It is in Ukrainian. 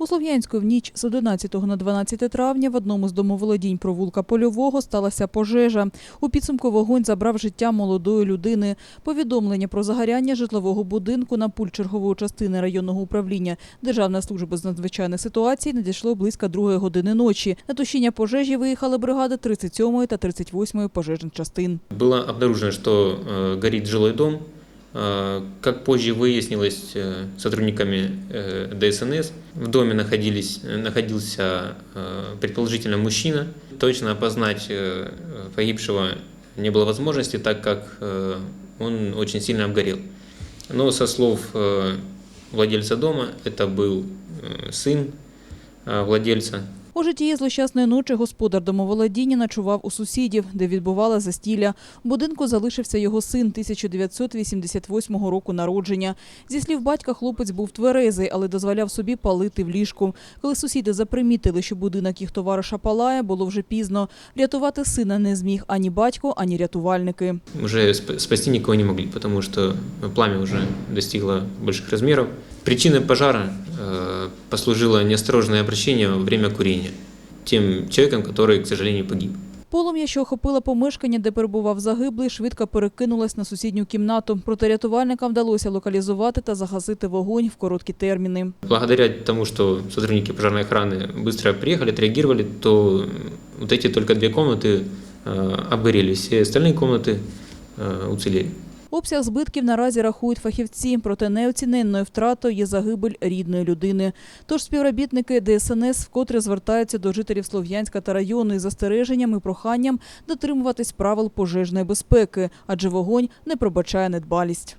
У Слов'янську в ніч з 11 на 12 травня в одному з домоволодінь провулка Польового сталася пожежа. У підсумку вогонь забрав життя молодої людини. Повідомлення про загоряння житлового будинку на пульт чергової частини районного управління Державної служби з надзвичайних ситуацій надійшло близько другої години ночі. На тушіння пожежі виїхали бригади 37-ї та 38-ї пожежних частин. Было обнаружено, что э, горит жилой дом. Э, Как позже выяснилось э, сотрудниками э, ДСНС, в доме находились, находился предположительно мужчина. Точно опознать погибшего не было возможности, так как он очень сильно обгорел. Но со слов владельца дома, это был сын владельца, Уже тієї злощасної ночі господар домоволодіння ночував у сусідів, де відбувала застілля. В будинку залишився його син 1988 року народження. Зі слів батька, хлопець був тверезий, але дозволяв собі палити в ліжку. Коли сусіди запримітили, що будинок їх товариша палає, було вже пізно. Врятувати сина не зміг ані батько, ані рятувальники. сп- спасти никого не могли, потому что пламя уже достигло больших размеров. Причиной пожара э, послужило неосторожное обращение во время курения тем человеком, который, к сожалению, погиб. Полум'я, що охопила помешкання, де перебував загиблий, швидко перекинулась на сусідню кімнату. Проте рятувальникам вдалося локалізувати та загасити вогонь в короткі терміни. Благодаря тому, что сотрудники пожарной охраны быстро приехали, отреагировали, то вот эти только две комнаты э, обгорели, все остальные комнаты э, уцелели. Обсяг збитків наразі рахують фахівці, проте неоціненною втратою є загибель рідної людини. Тож співробітники ДСНС вкотре звертаються до жителів Слов'янська та району із застереженням і проханням дотримуватись правил пожежної безпеки, адже вогонь не пробачає недбалість.